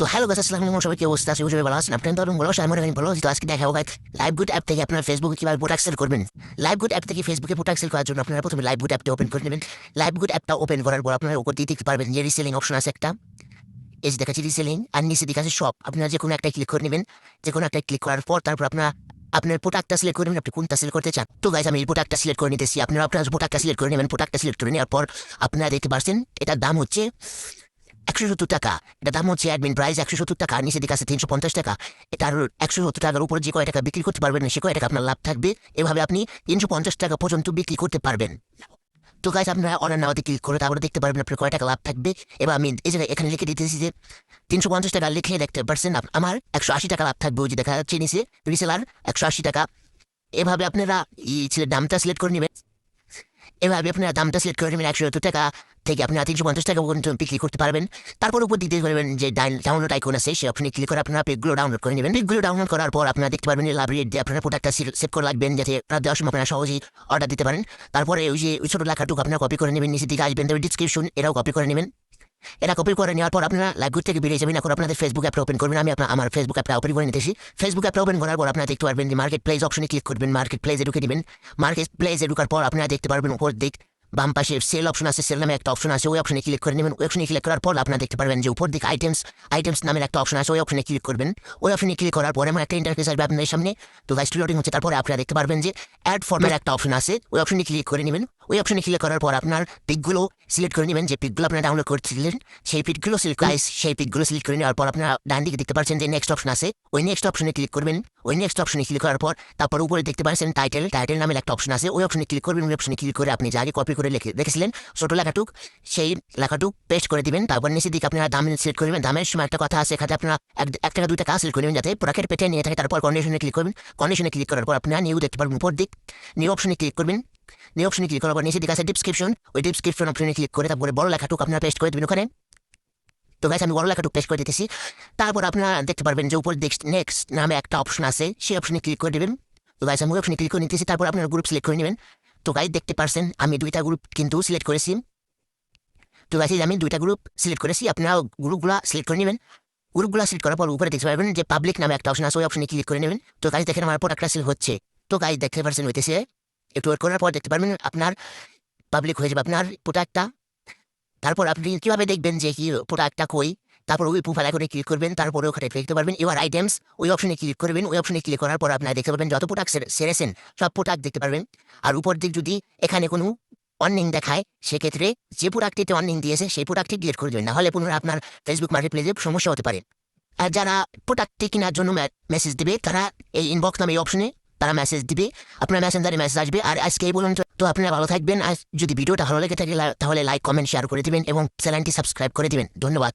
তো হ্যালো গাছ আসসালাম আলাইকুম সবাই কি অবস্থা? আছে সবাই ভালো আছেন। আপনার ধরুন বলো আমি মনে করি বলো তো আজকে দেখা হোক লাইভ গুড অ্যাপ থেকে আপনার ফেসবুকে কীভাবে প্রোডাক্ট সেল করবেন। লাইভ গুড অ্যাপ থেকে ফেসবুকে প্রোডাক্ট সেল করার জন্য আপনারা প্রথমে লাইভ গুড অ্যাপটা ওপেন করে নেবেন। লাইভ গুড অ্যাপটা ওপেন করার পর আপনারা উপর দিয়ে দেখতে পারবেন যে রিসেলিং অপশন আছে একটা। এই যে দেখাচ্ছি রিসেলিং আর নিচে দিকে আছে শপ আপনারা যে কোনো একটা ক্লিক করে নেবেন। যে কোনো একটা ক্লিক করার পর তারপর আপনার আপনার প্রোডাক্টটা সিলেক্ট করে নেবেন। আপনি কোনটা সিলেক্ট করতে চান? তো গাইজ আমি এই প্রোডাক্টটা সিলেক্ট করে নিতেছি। আপনারা আপনার প্রোডাক্টটা সিলেক্ট করে নেবেন। প্রোডাক্টটা সিলেক্ট করে নেওয়ার পর আপনারা দেখতে পাচ্ছেন এটার দাম হচ্ছে একশো সত্তর টাকা। এটা দাম হচ্ছে অ্যাডমিন প্রাইস একশো সত্তর টাকা। নিচে দিকে আছে তিনশো পঞ্চাশ টাকা। এটার একশো সত্তর টাকার উপর যে কয় টাকা বিক্রি করতে পারবেন, সে কয় টাকা আপনার লাভ থাকবে। এভাবে আপনি তিনশো পঞ্চাশ টাকা পর্যন্ত বিক্রি করতে পারবেন। তো গাছ আপনারা অর্ডার নেওয়াতে ক্লিক করে তারপরে দেখতে পারবেন আপনার কয় টাকা লাভ থাকবে। এবার আমি এই জায়গায় এখানে লিখে দিতেছি যে, তিনশো পঞ্চাশ টাকা লিখে দেখতে পারছেন আমার একশো আশি টাকা লাভ থাকবে। ওই যে দেখা যাচ্ছে নিচে রিসেলার একশো আশি টাকা। এভাবে আপনারা এই ছেলের দামটা সিলেক্ট করে নেবেন। এভাবে আপনারা দামটা সিলেক্ট করে নেবেন একশো সত্তর টাকা। থেকে আপনি তিনশো পঞ্চাশ টাকা পর্যন্ত বিক্রি করতে পারবেন। তারপর উপর দিতে পারবেন যে ডাউনলোড আইকন আছে, সে আপনি ক্লিক করে আপনারা পেগুলো ডাউনলোড করে নেবেন। পেগুলো ডাউনলোড করার পর আপনারা দেখতে পারবেন লাইব্রেরি দিয়ে আপনারা প্রোডাক্টটা সেভ করে রাখবেন, যাতে আপনারা দেওয়ার সময় আপনারা সহজেই অর্ডার দিতে পারেন। তারপরে ওই যে ওই ছোটো লেখাটুকু আপনারা কপি করে নেবেন নিচে দিকে আসবেন তবে ডিসক্রিপশন এটাও কপি করে নেবেন। এটা কপি করে নেওয়ার পর আপনারা লাইব্রেরি থেকে বেরিয়ে যাবেন। এখন আপনাদের ফেসবুক অ্যাপটা ওপেন করবেন। আমি আপনার, আমার ফেসবুক অ্যাপটা ওপেন করে নিতেছি। ফেসবুক অ্যাপটা ওপেন করার পর আপনারা দেখতে পারবেন যে মার্কেট প্লেস অপশনে ক্লিক করবেন মার্কেট প্লেসে ঢুকে নেবেন মার্কেট প্লেসে ঢুকার পর আপনারা দেখতে পারবেন উপর দিক বাম পাশে সেল অপশন আছে সেল নামে একটা অপশন আছে ওই অপশনে ক্লিক করে নেবেন। ওই অপশনে ক্লিক করার পর আপনারা দেখতে পারবেন যে উপর দিকে আইটেমস আইটেমস নামের একটা অপশন আছে ওই অপশনে ক্লিক করবেন। ওই অপশনে ক্লিক করার পরে আমার একটা ইন্টারফেস আসবে আপনাদের সামনে। তো ভাইস লোডিং হচ্ছে তারপরে আপনারা দেখতে পারবেন যে অ্যাড ফর্মের একটা অপশন আছে ওই অপশনে ক্লিক করে নেবেন। ওই অপশনে ক্লিক করার পর আপনার পিকগুলো সিলেক্ট করে নেবেন যে পিকগুলো আপনারা ডাউনলোড করছিলেন সেই পিকগুলো সিলেক্ট গাইস সেই পিকগুলো সিলেক্ট করে নেওয়ার পর আপনারা ডান দিকে দেখতে পাচ্ছেন যে নেক্সট অপশন আছে ওই নেক্সট অপশনে ক্লিক করবেন। ওই নেক্সট অপশনে ক্লিক করার পর তারপর উপরে দেখতে পাচ্ছেন টাইটেল টাইটেল নামের একটা অপশন আছে ওই অপশনে ক্লিক করবেন ওই অপশনে ক্লিক করে আপনি যাকে কপি করে লিখে রেখেছিলেন ছোট লেখাটুক সেই লেখাটুক পেস্ট করে দিবেন তারপর নিচের দিকে আপনারা দাম সিলেক্ট করবেন দামের সময় একটা কথা আছে এখানে আপনারা এক এক টাকা দুই টাকা সিলেক্ট করবেন যাতে প্রোডাক্টের পেটে নিয়ে থাকে তারপর কন্ডিশনে ক্লিক করবেন। কন্ডিশনে ক্লিক করার পর আপনারা নিউ দেখতে পারবেন উপর দিক নিউ অপশনে ক্লিক করবেন। নিউ অপশনে ক্লিক করার পর নিচে দিকে আছে ডিসক্রিপশন ওই ডিসক্রিপশন অপশনে ক্লিক করে তারপরে বড় লেখাটুক আপনারা পেস্ট করে দেবেন ওখানে। তো গাইস আমি বড় লেখাটুক পেস্ট করে দিতেছি। তারপর আপনারা দেখতে পারবেন যে উপর নেক্সট নামে একটা অপশন আছে, সেই অপশনে ক্লিক করে দেবেন। তো গাইস আমি অপশনে ক্লিক করে নিতেছি, তারপর আপনার গ্রুপ সিলেক্ট করে নেবেন। তো গাইস দেখতে পারছেন, আমি দুইটা গ্রুপ কিন্তু সিলেক্ট করেছি। তো গাইস আমি দুইটা গ্রুপ সিলেক্ট করেছি আপনারা গ্রুপগুলো সিলেক্ট করে নেবেন। গ্রুপগুলো সিলেক্ট করার পর উপরে দেখতে পারবেন যে পাবলিক নামে একটা অপশন আছে, ওই অপশনে ক্লিক করে নেবেন। তো গাইস দেখেন আমার প্রোডাক্টটা সেল হচ্ছে। তো গাইস দেখতে পারছেন হইতেছে একটু ওয়েট করার পর দেখতে পারবেন আপনার পাবলিক হয়ে যাবে আপনার প্রোডাক্টটা তারপর আপনি কীভাবে দেখবেন যে কি প্রোডাক্টটা কই? তারপর ওই প্রোফাইল করে ক্লিক করবেন, তারপরে ওখানে দেখতে পারবেন এবার আইটেমস ওই অপশনে ক্লিক করবেন, ওই অপশনে ক্লিক করার পর আপনারা দেখতে পারবেন যত প্রোডাক্ট সেরেছেন সব প্রোডাক্ট দেখতে পারবেন। আর উপর দিক যদি এখানে কোনো অর্নিং দেখায়, সেক্ষেত্রে যে প্রোডাক্টটিতে অর্নিং দিয়েছে, সেই প্রোডাক্টটি ডিলিট করে দেবেন। না হলে পুনরায় আপনার ফেসবুক মার্কেট প্লেসে সমস্যা হতে পারে। আর যারা প্রোডাক্টটি কেনার জন্য মেসেজ দেবে, তারা এই ইনবক্স নামে এই অপশনে তারা মেসেজ দিবে, আপনার মেসেঞ্জারে মেসেজ আসবে, আর আজকেই বলুন তো আপনারা ভালো থাকবেন, আর যদি ভিডিওটা ভালো লেগে থাকে তাহলে লাইক কমেন্ট শেয়ার করে দিবেন, এবং চ্যানেলটি সাবস্ক্রাইব করে দিবেন। ধন্যবাদ।